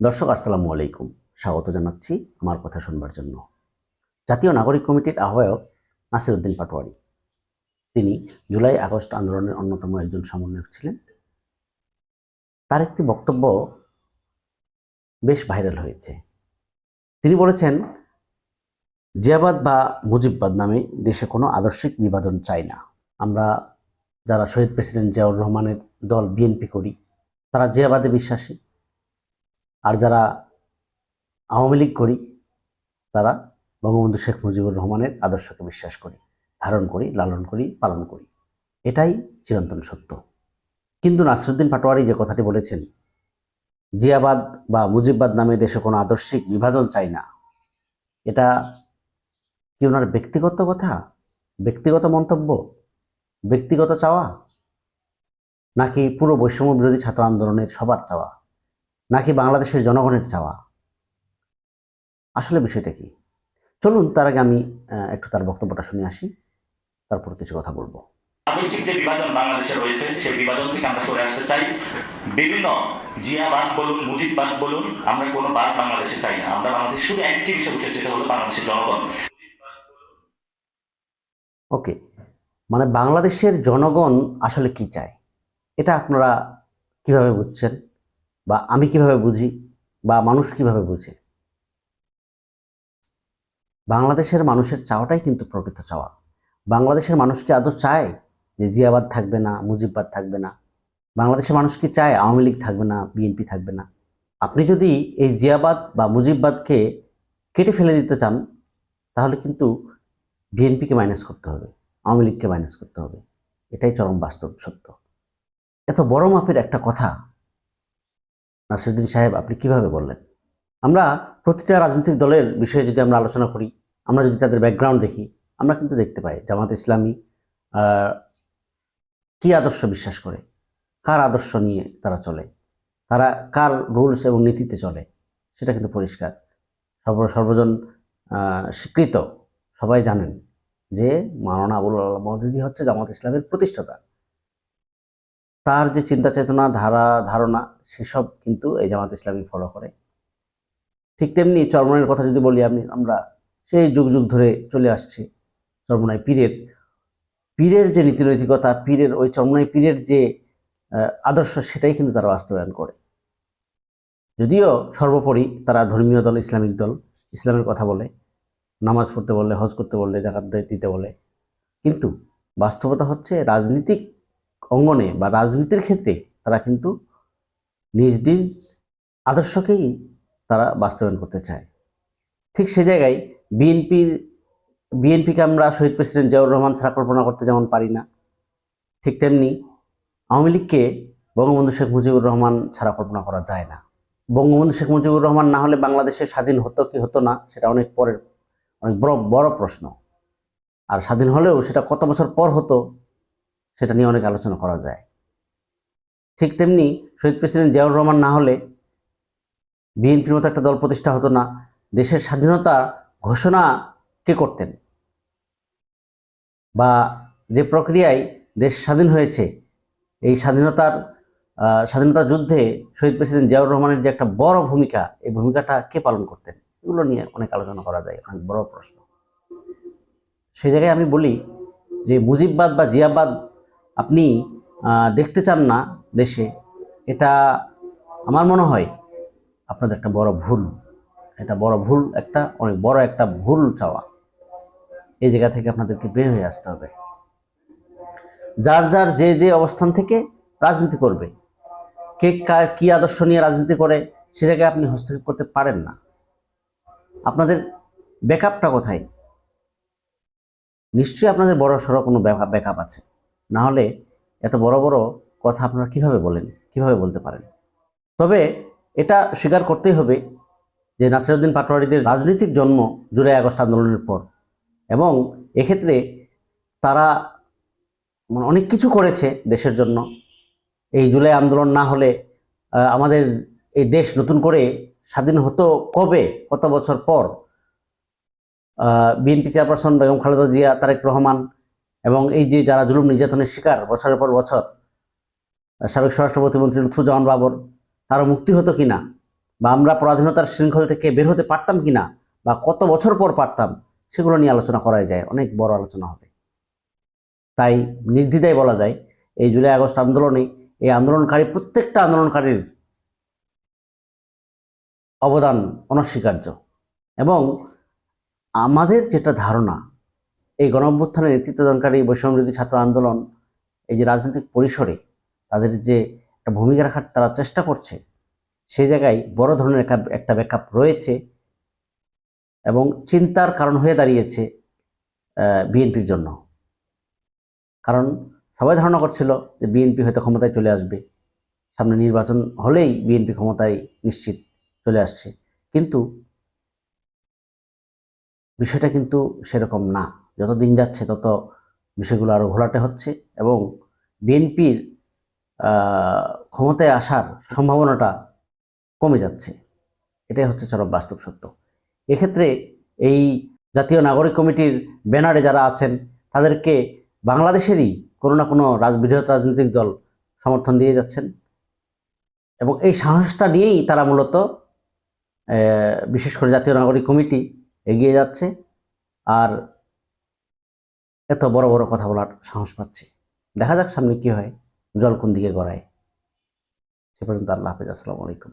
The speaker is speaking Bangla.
দর্শক, আসসালামু আলাইকুম। স্বাগত জানাচ্ছি আমার কথা শুনবার জন্য। জাতীয় নাগরিক কমিটির আহ্বায়ক নাসির উদ্দিন পাটোয়ারি। তিনি জুলাই, আগস্ট আন্দোলনের অন্যতম একজন সমন্বয়ক ছিলেন। তার একটি বক্তব্য বেশ ভাইরাল হয়েছে। তিনি বলেছেন, জিয়াবাদ বা মুজিববাদ নামে দেশে কোনো আদর্শিক বিভাজন চাই না। আমরা যারা শহীদ প্রেসিডেন্ট জিয়াউর রহমানের দল বিএনপি করি, তারা জিয়াবাদে বিশ্বাসী। আর যারা আওয়ামী লীগ করি, তারা বঙ্গবন্ধু শেখ মুজিবুর রহমানের আদর্শকে বিশ্বাস করি, ধারণ করি, লালন করি, পালন করি। এটাই চিরন্তন সত্য। কিন্তু নাসরুদ্দিন পাটোয়ারি যে কথাটি বলেছেন, জিয়াবাদ বা মুজিববাদ নামে দেশে কোনো আদর্শিক বিভাজন চাই না। এটা কি ওনার ব্যক্তিগত কথা? ব্যক্তিগত মন্তব্য? ব্যক্তিগত চাওয়া? নাকি পুরো বৈষম্য বিরোধী ছাত্র আন্দোলনের সবার চাওয়া? নাকি বাংলাদেশের জনগণের চাওয়া? আসলে বিষয়টা কি? চলুন তার আগে আমি একটু তার বক্তব্যটা শুনে আসি। তারপর কিছু কথা বলব। আদর্শিক যে বিভাজন বাংলাদেশে রয়েছে সেই বিভাজন থেকে আমরা সরে আসতে চাই। বিভিন্ন জিয়াবাদ বলুন মুজিববাদ বলুন আমরা কোনো বাদ বাংলাদেশে চাই না। আমরা বাংলাদেশ শুধু একটি বিষয় বসে সেটা হলো বাংলাদেশের জনগণ। ওকে মানে বাংলাদেশের জনগণ আসলে কি চায়? এটা আপনারা কীভাবে বুঝছেন? বা আমি কীভাবে বুঝি বা মানুষ কীভাবে বুঝে? বাংলাদেশের মানুষের চাওয়াটাই কিন্তু প্রকৃত চাওয়া। বাংলাদেশের মানুষ কি আদৌ চায় যে জিয়াবাদ থাকবে না, মুজিববাদ থাকবে না? বাংলাদেশের মানুষ কি চায় আওয়ামী লীগ থাকবে না, বিএনপি থাকবে না? আপনি যদি এই জিয়াবাদ বা মুজিববাদকে কেটে ফেলে দিতে চান, তাহলে কিন্তু বিএনপিকে মাইনাস করতে হবে, আওয়ামী লীগকে মাইনাস করতে হবে। এটাই চরম বাস্তব সত্য। এত বড় মাপের একটা কথা নাসিরুদ্দিন সাহেব, আপনি কীভাবে বললেন? আমরা প্রতিটা রাজনৈতিক দলের বিষয়ে যদি আমরা আলোচনা করি, আমরা যদি তাদের ব্যাকগ্রাউন্ড দেখি, আমরা কিন্তু দেখতে পাই জামাত ইসলামী কি আদর্শ বিশ্বাস করে? কার আদর্শ নিয়ে তারা চলে? তারা কার রুলস এবং নীতিতে চলে? সেটা কিন্তু পরিষ্কার। সর্ব, সর্বজন স্বীকৃত। সবাই জানেন যে মাওলানা আবুল আল্লাহ মহদিদি হচ্ছে জামাত ইসলামের প্রতিষ্ঠাতা। তার যে চিন্তা চেতনা, ধারা, ধারণা, সেসব কিন্তু এই জামাত ইসলামী ফলো করে। ঠিক তেমনি চরমনের কথা যদি বলি আমি, আমরা সেই যুগ যুগ ধরে চলে আসছে চরমনাই পীরের। পীরের যে নীতিনৈতিকতা, পীরের ওই চরমনাই পীরের যে আদর্শ, সেটাই কিন্তু তারা বাস্তবায়ন করে। যদিও সর্বোপরি তারা ধর্মীয় দল, ইসলামিক দল, ইসলামের কথা বলে, নামাজ পড়তে বললে, হজ করতে বললে জাকাত দিতে বলে। কিন্তু বাস্তবতা হচ্ছে রাজনীতিক অঙ্গনে বা রাজনীতির ক্ষেত্রে তারা কিন্তু নিজ নিজ আদর্শকেই তারা বাস্তবায়ন করতে চায়। ঠিক সে জায়গায় বিএনপির বিএনপিকে আমরা শহীদ প্রেসিডেন্ট জিয়াউর রহমান ছাড়া কল্পনা করতে যেমন পারি না, ঠিক তেমনি আওয়ামী লীগকে বঙ্গবন্ধু শেখ মুজিবুর রহমান ছাড়া কল্পনা করা যায় না। বঙ্গবন্ধু শেখ মুজিবুর রহমান না হলে বাংলাদেশে স্বাধীন হতো কি হতো না, সেটা অনেক পরের, অনেক বড় বড় প্রশ্ন। আর স্বাধীন হলেও সেটা কত বছর পর হতো সেটা নিয়ে অনেক আলোচনা করা যায়। ঠিক তেমনি শহীদ প্রেসিডেন্ট জিয়াউর রহমান না হলে বিএনপির মতো একটা দল প্রতিষ্ঠা হতো না। দেশের স্বাধীনতা ঘোষণা কে করতেন? বা যে প্রক্রিয়ায় দেশ স্বাধীন হয়েছে, এই স্বাধীনতার স্বাধীনতা যুদ্ধে শহীদ প্রেসিডেন্ট জিয়াউর রহমানের যে একটা বড় ভূমিকা, এই ভূমিকাটা কে পালন করতেন? এগুলো নিয়ে অনেক আলোচনা করা যায়, অনেক বড় প্রশ্ন। সেই জায়গায় আমি বলি যে মুজিববাদ বা জিয়াবাদ আপনি দেখতে চান না দেশে, এটা আমার মনে হয় আপনাদের একটা বড় ভুল। এটা বড় ভুল একটা, অনেক বড় একটা ভুল চাওয়া। এই জায়গা থেকে আপনাদেরকে বের হয়ে আসতে হবে। যার যার যে যে অবস্থান থেকে রাজনীতি করবে, কে কা- আদর্শ নিয়ে রাজনীতি করে, সে জায়গায় আপনি হস্তক্ষেপ করতে পারেন না। আপনাদের ব্যাকআপটা কোথায়? নিশ্চয়ই আপনাদের বড় সড়ো কোনো ব্যাকআপ আছে। না হলে এত বড় বড় কথা আপনারা কীভাবে বলেন? কীভাবে বলতে পারেন? তবে এটা স্বীকার করতেই হবে যে নাসিরুদ্দিন পাটোয়ারিদের রাজনৈতিক জন্ম জুলাই আগস্ট আন্দোলনের পর এবং এক্ষেত্রে তারা মানে অনেক কিছু করেছে দেশের জন্য। এই জুলাই আন্দোলন না হলে আমাদের এই দেশ নতুন করে স্বাধীন হতো কবে? কত বছর পর? বিএনপি চেয়ারপারসন বেগম খালেদা জিয়া, তারেক রহমান এবং এই যে যারা জুলুম নির্যাতনের শিকার বছরের পর বছর, সাবেক স্বরাষ্ট্র প্রতিমন্ত্রী লুৎফুজ্জামান বাবর, তারও মুক্তি হতো কিনা? বা আমরা পরাধীনতার শৃঙ্খল থেকে বের হতে পারতাম কিনা? বা কত বছর পর পারতাম? সেগুলো নিয়ে আলোচনা করাই যায়। অনেক বড় আলোচনা হবে। তাই নির্দ্বিধায় বলা যায়, এই জুলাই আগস্ট আন্দোলনে এই আন্দোলনকারী, প্রত্যেকটা আন্দোলনকারীর অবদান অনস্বীকার্য। এবং আমাদের যেটা ধারণা এই গণঅভ্যুত্থানের নেতৃত্বদানকারী বৈষম্যবিরোধী ছাত্র আন্দোলন এই যে রাজনৈতিক পরিসরে তাদের যে একটা ভূমিকা রাখার তারা চেষ্টা করছে, সেই জায়গায় বড় ধরনের একটা- একটা ব্যাকআপ রয়েছে এবং চিন্তার কারণ হয়ে দাঁড়িয়েছে বিএনপির জন্য। কারণ সবাই ধারণা করছিল যে বিএনপি হয়তো ক্ষমতায় চলে আসবে। সামনে নির্বাচন হলেই বিএনপি ক্ষমতায় নিশ্চিত চলে আসছে। কিন্তু বিষয়টা কিন্তু সেরকম না। যত দিন যাচ্ছে তত বিষয়গুলো আরও ঘোলাটে হচ্ছে এবং বিএনপির ক্ষমতায় আসার সম্ভাবনাটা কমে যাচ্ছে। এটাই হচ্ছে চরম বাস্তব সত্য। এক্ষেত্রে এই জাতীয় নাগরিক কমিটির ব্যানারে যারা আছেন, তাদেরকে বাংলাদেশেরই কোনো না কোনো রাজ, বৃহৎ রাজনৈতিক দল সমর্থন দিয়ে যাচ্ছেন এবং এই সাহসটা নিয়েই তারা মূলত বিশেষ করে জাতীয় নাগরিক কমিটি এগিয়ে যাচ্ছে। আর এত বড় বড় কথা বলার সাহস পাচ্ছে। দেখা যাক সামনে কি হয়, জল কোন দিকে গড়ায়। সে পর্যন্ত আল্লাহ হাফিজ, আসসালামু আলাইকুম।